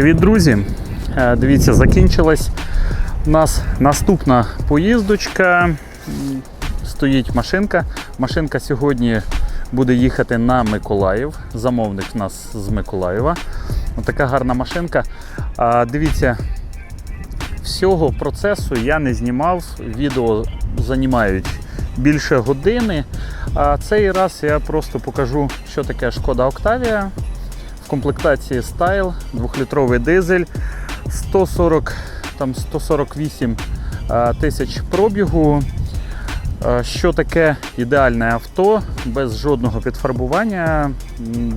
Привіт, друзі. Е, Дивіться, закінчилась у нас наступна поїздочка. Стоїть машинка. Машинка сьогодні буде їхати на Миколаїв. Замовник в нас з Миколаєва. Отака гарна машинка. Дивіться, всього процесу я не знімав. Відео займають більше години. А цей раз я просто покажу, що таке шкода Октавія. Комплектації Style, 2-літровий дизель, 140, там 148 тисяч пробігу. Що таке ідеальне авто без жодного підфарбування,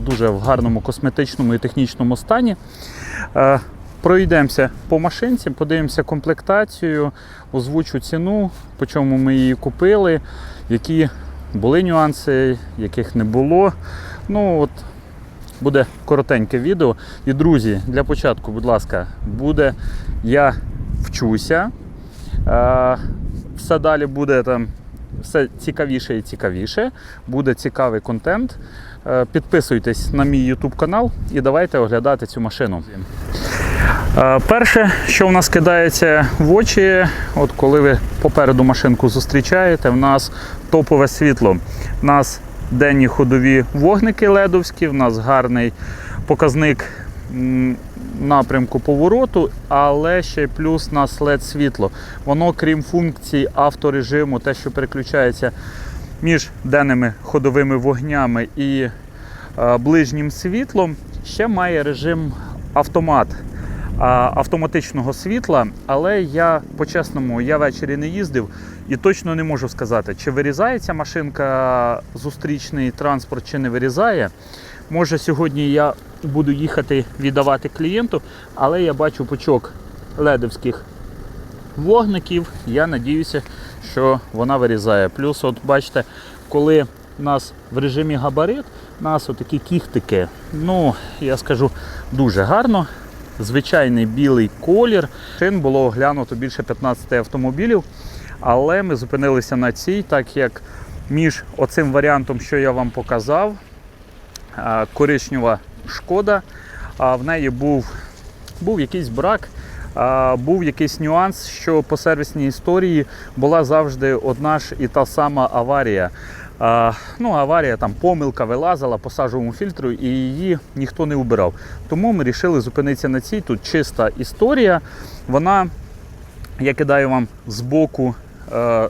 дуже в гарному косметичному і технічному стані. Е, Пройдемося по машинці, подивимося комплектацію, озвучу ціну, по чому ми її купили, які були нюанси, яких не було. Ну от буде коротеньке відео. І друзі, для початку, будь ласка, буде я вчуся. Е, Все далі буде там все цікавіше і цікавіше. Буде цікавий контент. Е, Підписуйтесь на мій YouTube канал і давайте оглядати цю машину. Е, Перше, що в нас кидається в очі, от коли ви попереду машинку зустрічаєте, в нас топове світло. У нас денні ходові вогники ледовські, в нас гарний показник напрямку повороту, але ще й плюс у нас led світло. Воно, крім функцій авторежиму, те, що переключається між денними ходовими вогнями і е, ближнім світлом, ще має режим автомат автоматичного світла, але я по-чесному, я ввечері не їздив і точно не можу сказати, чи вирізається машинка зустрічний транспорт, чи не вирізає. Може, сьогодні я буду їхати віддавати клієнту, але я бачу пучок ледовських вогників. Я надіюся, що вона вирізає. Плюс, от бачите, коли у нас в режимі габарит, у нас отакі кіхтики, ну, я скажу, дуже гарно звичайний білий колір. Шин було оглянуто більше 15 автомобілів, але ми зупинилися на цій, так як між оцим варіантом, що я вам показав, коричнева шкода, в неї був, був якийсь брак. Був якийсь нюанс, що по сервісній історії була завжди одна ж і та сама аварія. Ну, аварія там помилка вилазила по сажовому фільтру і її ніхто не убирав. Тому ми вирішили зупинитися на цій. Тут чиста історія. Вона, я кидаю вам збоку е,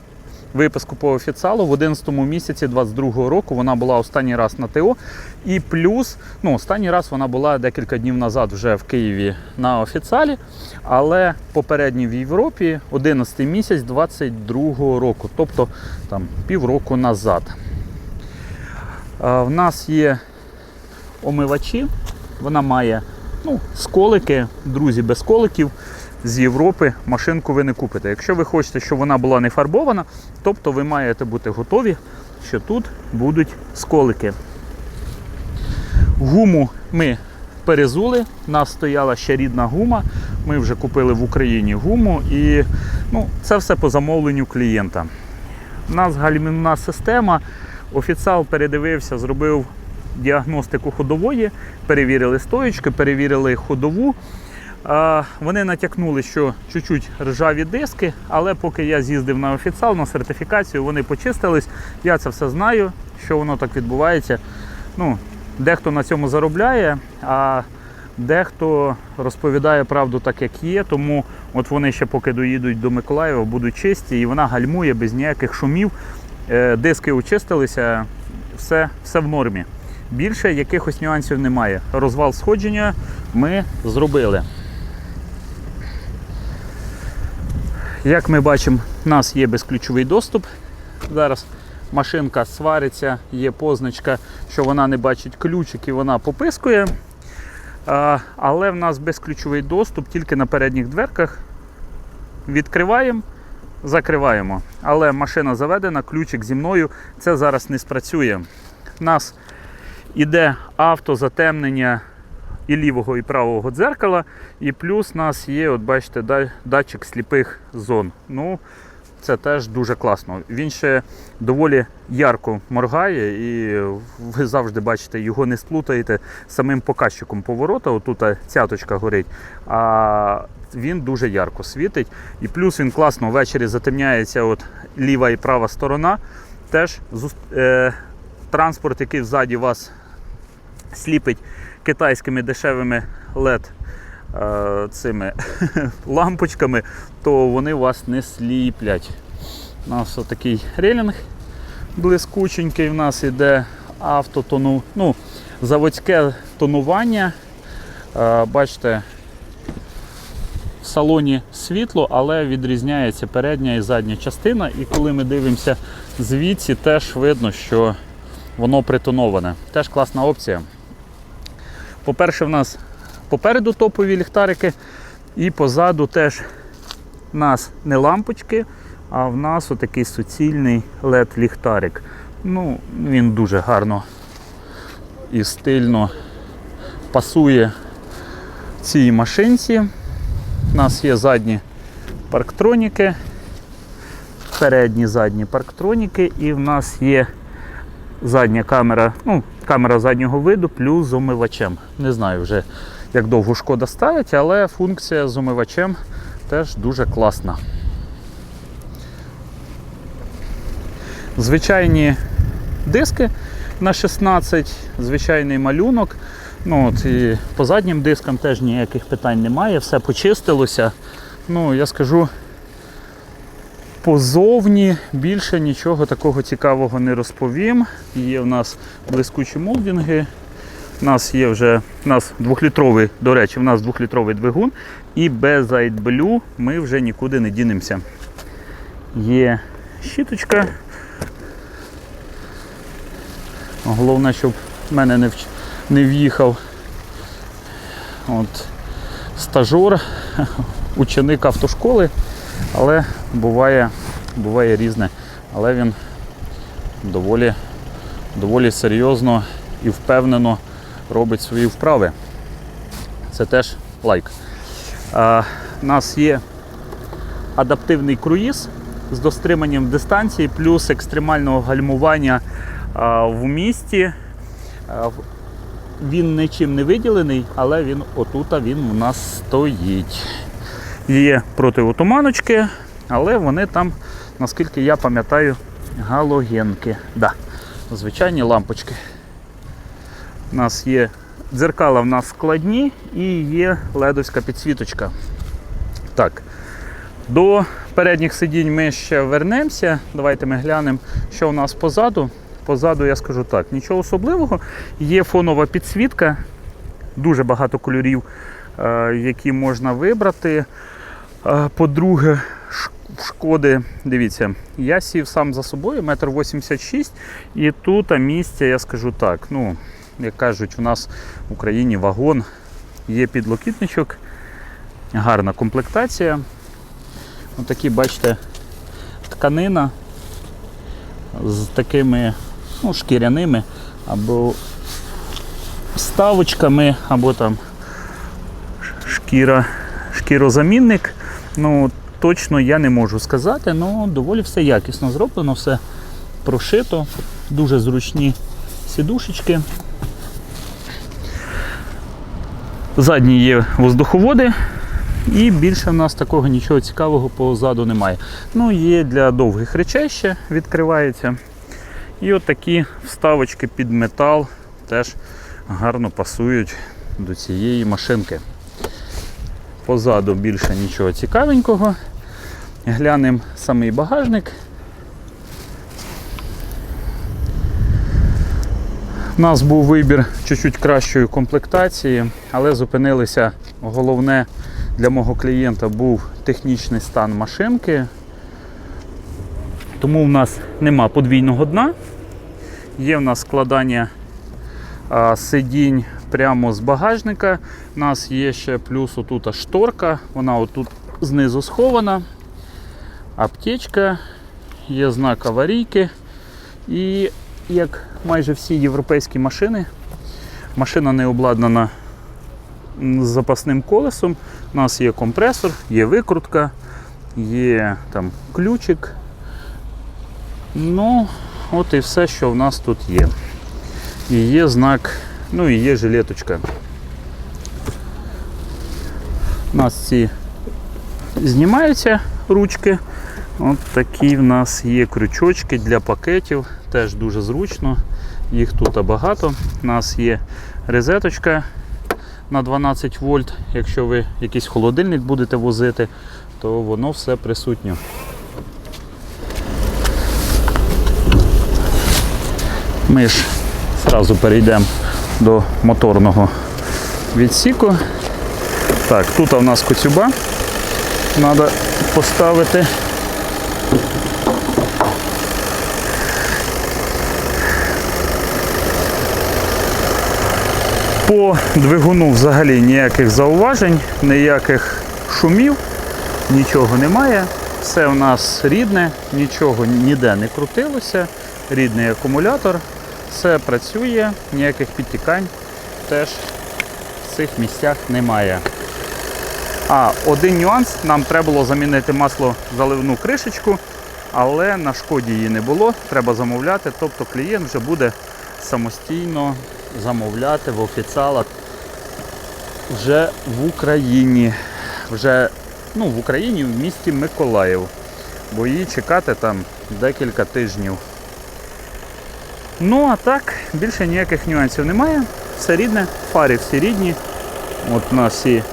виписку по офіціалу в 11 місяці 22 року. Вона була останній раз на ТО. І плюс, ну, останній раз вона була декілька днів назад вже в Києві на офіціалі. Але попередній в Європі 11 місяць 22 року, тобто там півроку назад. Е, В нас є омивачі, вона має ну, сколики, друзі, без коликів з Європи машинку ви не купите. Якщо ви хочете, щоб вона була не фарбована, тобто ви маєте бути готові, що тут будуть сколики. Гуму ми перезули, нас стояла ще рідна гума. Ми вже купили в Україні гуму і ну, це все по замовленню клієнта. У нас гальмівна система. Офіціал передивився, зробив діагностику ходової, перевірили стоїчки, перевірили ходову. Вони натякнули, що чуть-чуть ржаві диски, але поки я з'їздив на офіціал, на сертифікацію, вони почистились. Я це все знаю, що воно так відбувається. Ну, Дехто на цьому заробляє, а дехто розповідає правду так, як є. Тому от вони ще поки доїдуть до Миколаєва, будуть чисті, і вона гальмує без ніяких шумів. Е, Диски очистилися, все, все в нормі. Більше якихось нюансів немає. Розвал сходження ми зробили. Як ми бачимо, у нас є безключовий доступ. Зараз машинка свариться, є позначка, що вона не бачить ключик і вона попискує. Але в нас безключовий доступ тільки на передніх дверках. Відкриваємо, закриваємо. Але машина заведена, ключик зі мною, це зараз не спрацює. У нас іде автозатемнення і лівого, і правого дзеркала, і плюс у нас є, от бачите, датчик сліпих зон. Ну, це теж дуже класно. Він ще доволі ярко моргає, і ви завжди бачите, його не сплутаєте самим показчиком поворота. Отут цяточка горить. А він дуже ярко світить. І плюс він класно ввечері затемняється от ліва і права сторона. Теж е, транспорт, який ззаді вас сліпить китайськими дешевими LED е, цими лампочками, то вони вас не сліплять. У нас отакий релінг блискученький, в нас іде автотону, ну, заводське тонування. Е, бачите, в салоні світло, але відрізняється передня і задня частина. І коли ми дивимося звідси, теж видно, що воно притоноване. Теж класна опція. По-перше, в нас попереду топові ліхтарики, і позаду теж в нас не лампочки, а в нас отакий суцільний LED-ліхтарик. Ну, він дуже гарно і стильно пасує цій машинці. У нас є задні парктроніки, передні задні парктроніки, і в нас є задня камера, ну, камера заднього виду плюс з омивачем. Не знаю вже, як довго шкода ставить, але функція з омивачем теж дуже класна. Звичайні диски на 16, звичайний малюнок. Ну, от, і по заднім дискам теж ніяких питань немає, все почистилося. Ну, я скажу, позовні більше нічого такого цікавого не розповім. Є в нас блискучі молдинги. У нас є вже у нас двохлітровий, до речі, у нас двохлітровий двигун, і без AidBlue ми вже нікуди не дінемося. Є щіточка. Головне, щоб в мене не, вч- не в'їхав от, стажор, ученик автошколи, але буває, буває різне. Але він доволі, доволі серйозно і впевнено робить свої вправи. Це теж лайк. А, у нас є адаптивний круїз з достриманням дистанції, плюс екстремального гальмування а, в місті. А, він нічим не виділений, але він отут він у нас стоїть. Є протиотуманочки, але вони там, наскільки я пам'ятаю, галогенки. Да, звичайні лампочки. У нас є дзеркала в нас складні і є ледовська підсвіточка. Так, до передніх сидінь ми ще вернемося. Давайте ми глянемо, що у нас позаду. Позаду я скажу так, нічого особливого. Є фонова підсвітка, дуже багато кольорів, е, які можна вибрати. По-друге, шкоди, дивіться, я сів сам за собою, метр 86 і тут місця, я скажу так, ну, як кажуть, у нас в Україні вагон, є підлокітничок, гарна комплектація. Отакі, бачите, тканина з такими ну, шкіряними або вставочками, або там шкіра, шкірозамінник. Ну, точно я не можу сказати, але доволі все якісно зроблено, все прошито, дуже зручні сідушечки. Задні є воздуховоди, і більше в нас такого нічого цікавого позаду немає. Ну, є для довгих речей ще відкривається. І от такі вставочки під метал теж гарно пасують до цієї машинки. Позаду більше нічого цікавенького. Глянемо самий багажник. У нас був вибір чуть-чуть кращої комплектації, але зупинилися. Головне для мого клієнта був технічний стан машинки. Тому в нас нема подвійного дна. Є в нас складання сидінь прямо з багажника. У нас є ще плюс отут шторка, вона отут знизу схована. Аптечка, є знак аварійки. І як майже всі європейські машини, машина не обладнана з запасним колесом. У нас є компресор, є викрутка, є там ключик. Ну, от і все, що в нас тут є. І є знак, ну і є жилеточка. У нас ці знімаються ручки. От такі в нас є крючочки для пакетів, теж дуже зручно. Їх тут багато. У нас є розеточка на 12 вольт. Якщо ви якийсь холодильник будете возити, то воно все присутнє. Ми ж одразу перейдемо до моторного відсіку. Так, тут у нас коцюба. Треба поставити. По двигуну взагалі ніяких зауважень, ніяких шумів, нічого немає. Все у нас рідне, нічого ніде не крутилося, рідний акумулятор, все працює, ніяких підтікань теж в цих місцях немає. А, один нюанс, нам треба було замінити масло заливну кришечку, але на шкоді її не було, треба замовляти, тобто клієнт вже буде самостійно замовляти в офіціалах вже в Україні. Вже ну, в Україні в місті Миколаїв. Бо її чекати там декілька тижнів. Ну а так, більше ніяких нюансів немає. Все рідне, фари всі рідні. От у нас і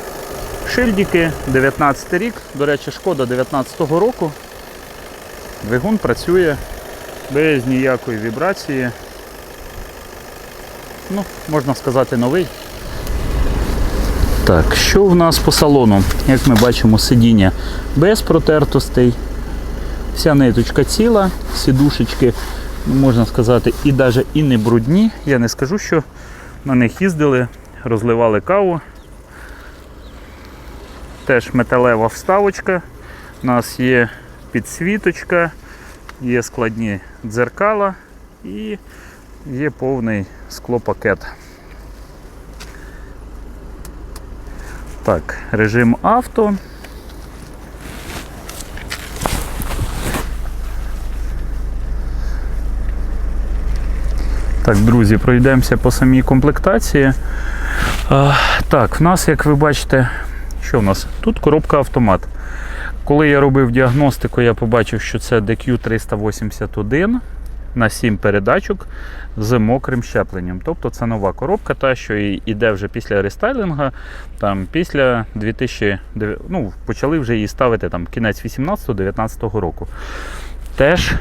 шильдики, 19 рік. До речі, шкода 19-го року. Двигун працює без ніякої вібрації. Ну, можна сказати, новий. Так, що в нас по салону? Як ми бачимо, сидіння без протертостей. Вся ниточка ціла, сідушечки, можна сказати, і навіть і не брудні. Я не скажу, що на них їздили, розливали каву. Теж металева вставочка. У нас є підсвіточка, є складні дзеркала і є повний склопакет. Так, режим авто. Так, друзі, пройдемося по самій комплектації. А, так, в нас, як ви бачите, що в нас? Тут коробка автомат. Коли я робив діагностику, я побачив, що це DQ381 на 7 передачок з мокрим щепленням. Тобто це нова коробка, та що йде вже після рестайлінга. Там після 2000, ну, почали вже її ставити там кінець 18-19 року. Теж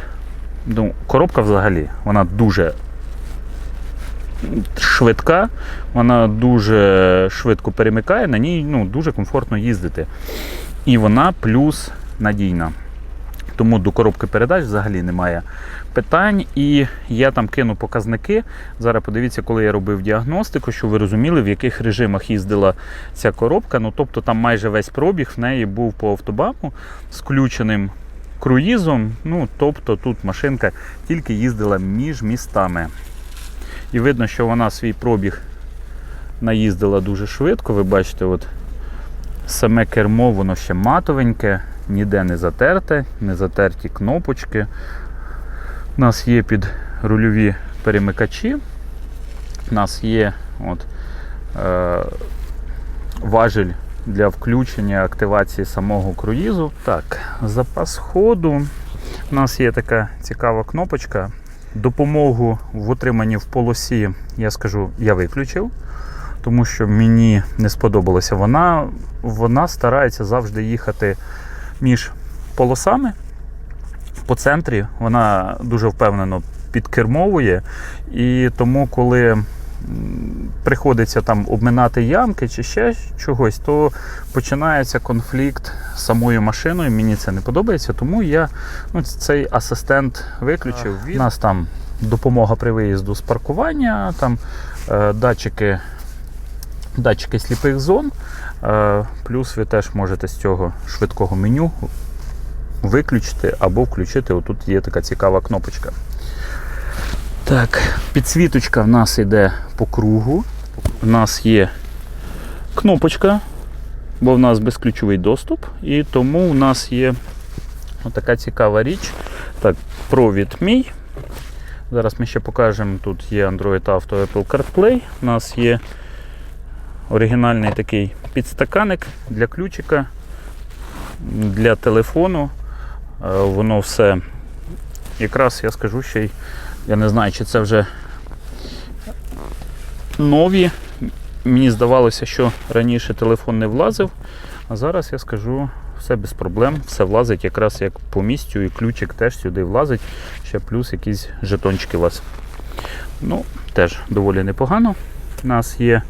ну, коробка взагалі вона дуже швидка, вона дуже швидко перемикає, на ній ну, дуже комфортно їздити. І вона плюс надійна. Тому до коробки передач взагалі немає питань. І я там кину показники. Зараз подивіться, коли я робив діагностику, що ви розуміли, в яких режимах їздила ця коробка. Ну, тобто там майже весь пробіг в неї був по автобаму з включеним круїзом. Ну, тобто тут машинка тільки їздила між містами. І видно, що вона свій пробіг наїздила дуже швидко. Ви бачите, от саме кермо, воно ще матовеньке, ніде не затерте, не затерті кнопочки. У нас є під рульові перемикачі. У нас є от, е, важель для включення активації самого круїзу. Так, запас ходу. У нас є така цікава кнопочка. Допомогу в утриманні в полосі, я скажу, я виключив, тому що мені не сподобалося. Вона, вона старається завжди їхати між полосами по центрі. Вона дуже впевнено підкермовує. І тому, коли приходиться там обминати ямки чи ще чогось, то починається конфлікт з самою машиною. Мені це не подобається, тому я ну, цей асистент виключив. У нас там допомога при виїзду з паркування, там е, датчики, датчики сліпих зон. Е, плюс ви теж можете з цього швидкого меню виключити або включити. Отут є така цікава кнопочка. Так, підсвіточка в нас йде по кругу. У нас є кнопочка бо в нас безключовий доступ, і тому у нас є така цікава річ. Так, провід мій. Зараз ми ще покажемо, тут є Android Auto Apple CarPlay. У нас є оригінальний такий підстаканник для ключика, для телефону. Е, Воно все якраз я скажу ще й, я не знаю, чи це вже нові. Мені здавалося, що раніше телефон не влазив, а зараз я скажу все без проблем, все влазить якраз як по місцю, і ключик теж сюди влазить, ще плюс якісь жетончики у вас. Ну, теж доволі непогано. У нас є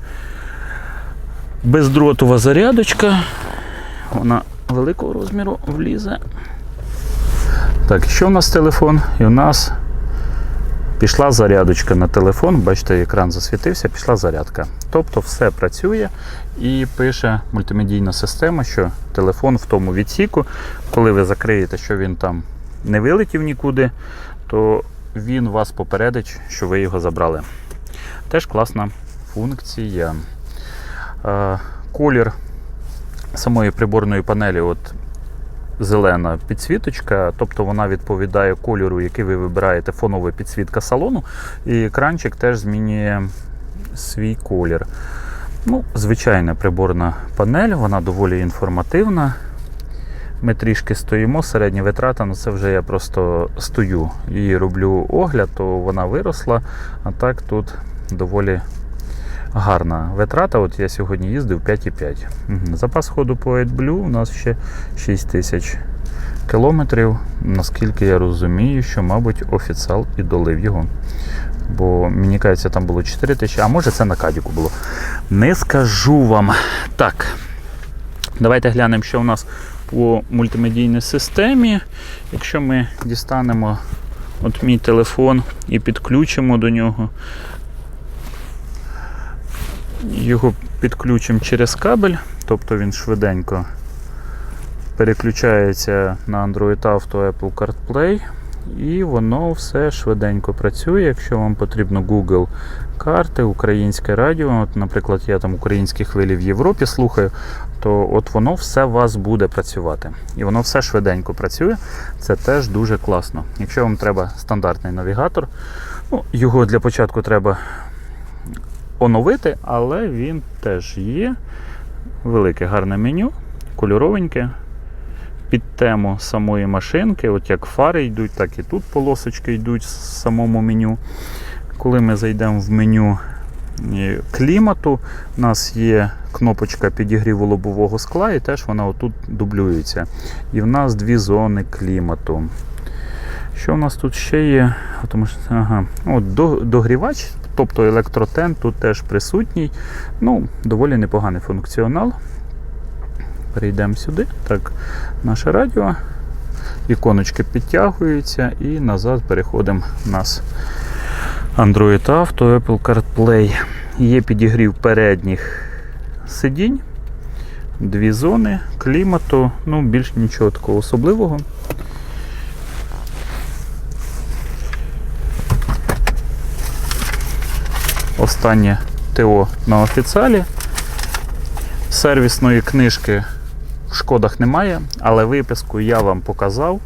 бездротова зарядочка. Вона великого розміру влізе. Так, що у нас телефон? І у нас пішла зарядочка на телефон. Бачите, екран засвітився, пішла зарядка. Тобто все працює і пише мультимедійна система, що телефон в тому відсіку, коли ви закриєте, що він там не вилетів нікуди, то він вас попередить, що ви його забрали. Теж класна функція. Е, Колір самої приборної панелі, от зелена підсвіточка, тобто вона відповідає кольору, який ви вибираєте, фонова підсвітка салону, і екранчик теж змінює свій колір. Ну, Звичайна приборна панель, вона доволі інформативна. Ми трішки стоїмо, середня витрата, ну це вже я просто стою і роблю огляд, то вона виросла, а так тут доволі гарна витрата. От я сьогодні їздив 5,5. Угу. Запас ходу по AdBlue у нас ще 6 тисяч кілометрів. Наскільки я розумію, що, мабуть, офіціал і долив його. Бо мені кажеться, там було 4 тисячі, а може це на кадіку було. Не скажу вам. Так. Давайте глянемо, що у нас по мультимедійній системі. Якщо ми дістанемо от мій телефон і підключимо до нього, його підключимо через кабель, тобто він швиденько переключається на Android Auto Apple CarPlay. І воно все швиденько працює. Якщо вам потрібно Google карти, українське радіо, от, наприклад, я там українські хвилі в Європі слухаю, то от воно все у вас буде працювати. І воно все швиденько працює. Це теж дуже класно. Якщо вам треба стандартний навігатор, ну, його для початку треба оновити, але він теж є. Велике гарне меню, кольоровеньке. Під тему самої машинки, от як фари йдуть, так і тут полосочки йдуть в самому меню. Коли ми зайдемо в меню е, клімату, у нас є кнопочка підігріву лобового скла, і теж вона отут дублюється. І в нас дві зони клімату. Що в нас тут ще є? Ага, от Догрівач, тобто електротен тут теж присутній. Ну, Доволі непоганий функціонал. Перейдемо сюди. Так, наше радіо. Іконочки підтягуються і назад переходимо в нас Android Auto, Apple CarPlay. Є підігрів передніх сидінь, дві зони, клімату, ну, більш нічого такого особливого. Останнє ТО на офіціалі. Сервісної книжки в шкодах немає, але виписку я вам показав.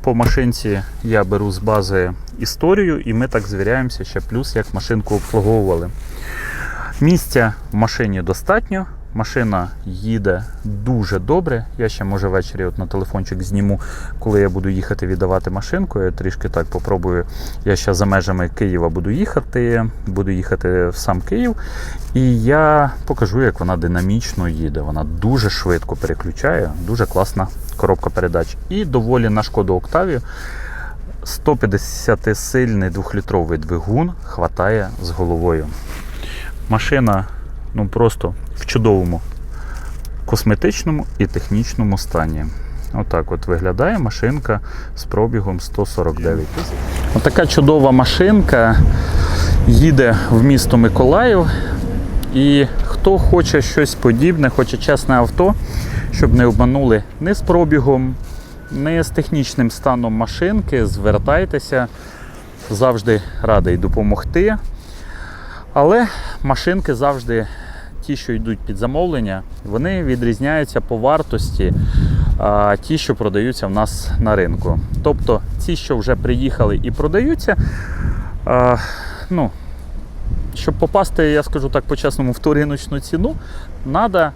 По машинці я беру з бази історію і ми так звіряємося ще плюс, як машинку обслуговували. Місця в машині достатньо, машина їде дуже добре. Я ще може ввечері от на телефончик зніму, коли я буду їхати віддавати машинку. Я трішки так попробую. Я ще за межами Києва буду їхати, буду їхати в сам Київ. І я покажу, як вона динамічно їде. Вона дуже швидко переключає, дуже класна коробка передач. І доволі на шкоду Октавію. 150 сильний двохлітровий двигун хватає з головою. Машина ну просто в чудовому косметичному і технічному стані. Отак от виглядає машинка з пробігом 149 тисяч. Отака чудова машинка їде в місто Миколаїв. І хто хоче щось подібне, хоче чесне авто, щоб не обманули ні з пробігом, ні з технічним станом машинки, звертайтеся, завжди радий допомогти. Але машинки завжди ті, що йдуть під замовлення, вони відрізняються по вартості а, ті, що продаються в нас на ринку. Тобто ті, що вже приїхали і продаються, а, ну, щоб попасти, я скажу так по-чесному, в ту риночну ціну, треба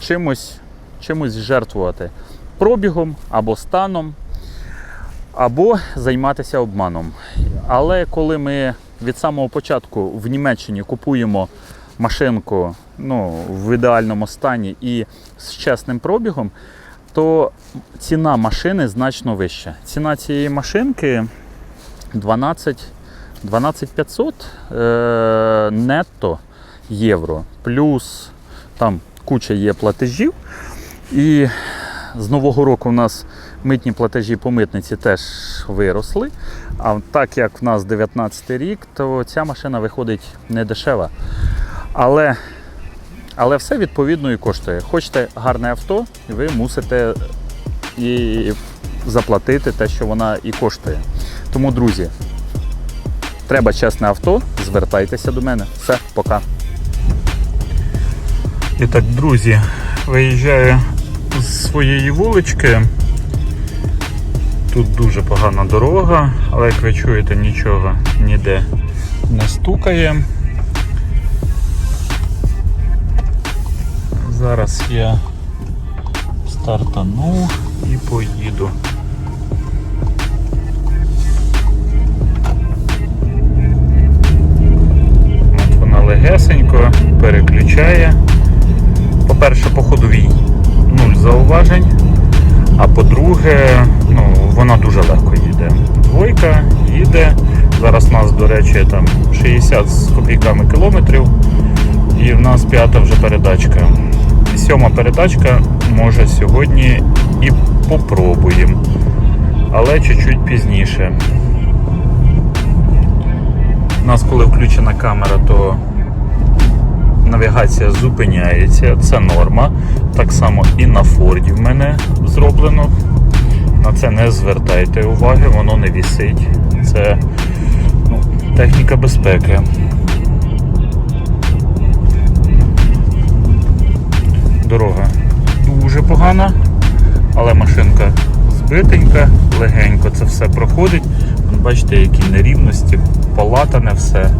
чимось, чимось жертвувати пробігом або станом, або займатися обманом. Але коли ми від самого початку в Німеччині купуємо машинку ну, в ідеальному стані і з чесним пробігом, то ціна машини значно вища. Ціна цієї машинки 12 12500 е, нетто євро. Плюс там куча є платежів. І з нового року у нас митні платежі по митниці теж виросли. А так як в нас 19 рік, то ця машина виходить не дешева. Але, але все відповідно і коштує. Хочете гарне авто, ви мусите і заплатити те, що вона і коштує. Тому, друзі, треба чесне авто, звертайтеся до мене. Все, пока. І так, друзі, виїжджаю з своєї вулички. Тут дуже погана дорога, але як ви чуєте, нічого ніде не стукає. Зараз я стартану і поїду. От вона легесенько переключає. По-перше, по ходовій нуль зауважень. А по-друге, ну, вона дуже легко їде. Двойка їде. Зараз у нас, до речі, там 60 з копійками кілометрів. І в нас п'ята вже передачка. Сьома передачка може сьогодні і попробуємо. Але чуть-чуть пізніше. У нас, коли включена камера, то навігація зупиняється, це норма. Так само і на Форді в мене зроблено. На це не звертайте уваги, воно не вісить. Це ну, техніка безпеки. Дорога дуже погана, але машинка збитенька, легенько це все проходить. Бачите, які нерівності, полатане все.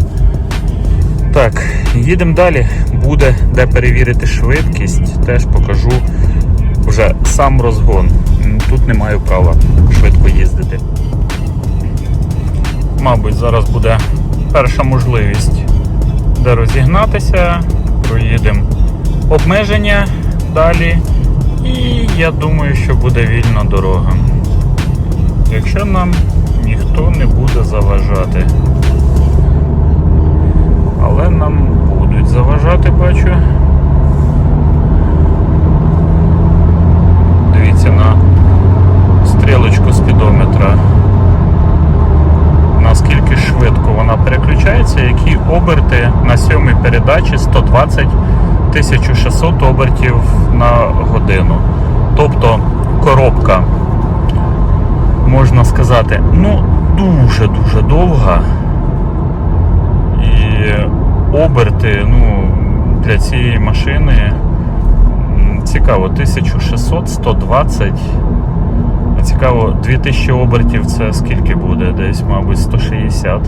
Так, їдемо далі. Буде де перевірити швидкість, теж покажу вже сам розгон. Тут не маю права швидко їздити. Мабуть, зараз буде перша можливість де розігнатися. Проїдемо обмеження далі. І я думаю, що буде вільна дорога. Якщо нам ніхто не буде заважати. Але нам будуть заважати, бачу. Дивіться на стрілочку спідометра. Наскільки швидко вона переключається, які оберти на сьомій передачі 120 1600 обертів на годину. Тобто коробка, можна сказати, ну дуже-дуже довга. І оберти ну, для цієї машини цікаво, 1600, 120. Цікаво, 2000 обертів це скільки буде? Десь, мабуть, 160.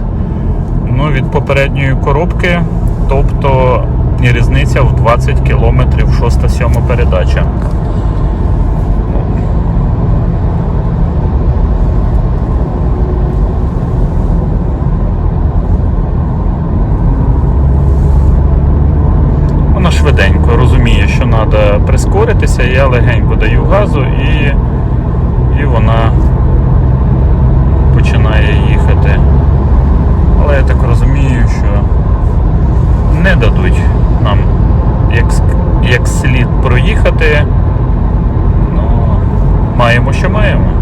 Ну, від попередньої коробки, тобто сьогодні різниця в 20 кілометрів 6-7 передача. Вона швиденько розуміє, що треба прискоритися, я легенько даю газу і, і вона починає їхати. Але я так розумію, що не дадуть нам як як слід проїхати. Ну, маємо, що маємо.